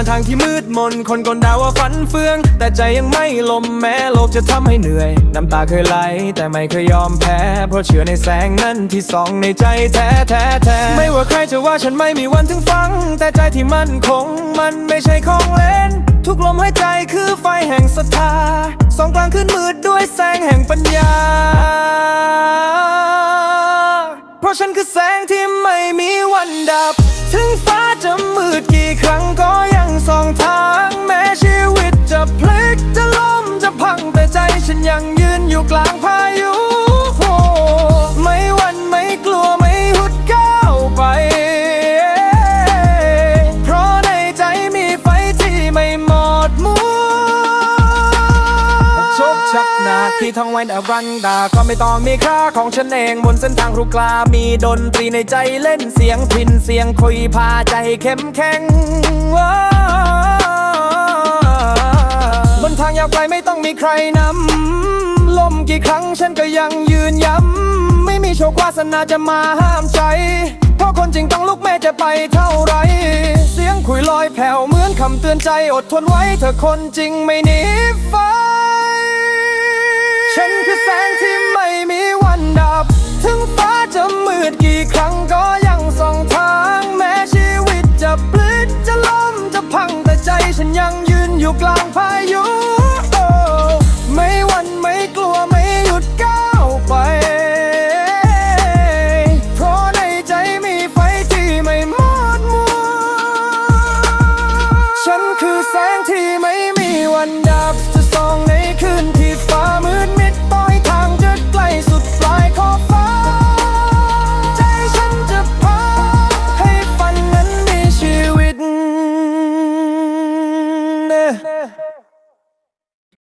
านทางที่มืดมน คนกลด่าว่าฝันเฟือง แต่ใจยังไม่ลมแม้โลกจะทำให้เหนื่อย น้ำตาเคยไหล แต่ไม่เคยยอมแพ้ เพราะเชื่อในแสงนั้นที่ส่องในใจแท้แท้แท้ไม่ว่าใครจะว่าฉันไม่มีวันถึงฟัง แต่ใจที่มั่นคงมันไม่ใช่ของเล่น ทุกลมหายใจคือไฟแห่งศรัทธาส่องกลางคืนมืดด้วยแสงแห่งปัญญา เพราะฉันคือแสงที่ไม่มีวันดับ ถึงฟ้าจะมืดกี่ครั้งก็ยัง อยู่กลางพายุโอ้ไม่หวันไม่กลัวไม่หุดก้าวไป เพราะในใจมีไฟที่ไม่หมดมัวโชคชักหนาที่ท่องไว้ดับรันดา ก็ไม่ต้องมีค่าของฉันเองบนเส้นทางรุกลา มีดนตรีในใจเล่นเสียงพินเสียงคุยพาใจเข้มแข็งว้าวบนทางยาวไกลไม่ต้องมีใครนำลม กี่ครั้งฉันก็ยังยืนย้ำ ไม่มีโชควาสนาจะมาห้ามใจเพราะคนจริงต้องลุกแม้จะไปเท่าไร เสียงคุยลอยแผ่วเหมือนคำเตือนใจอดทนไว้เธอคนจริงไม่หนีไฟ ฉันคือแสงที่ไม่มีวันดับ ถึงฟ้าจะมืดกี่ครั้งก็ยังส่องทาง แม้ชีวิตจะพลิกจะล้มจะพังแต่ใจฉันยังยืนอยู่กลางพายุ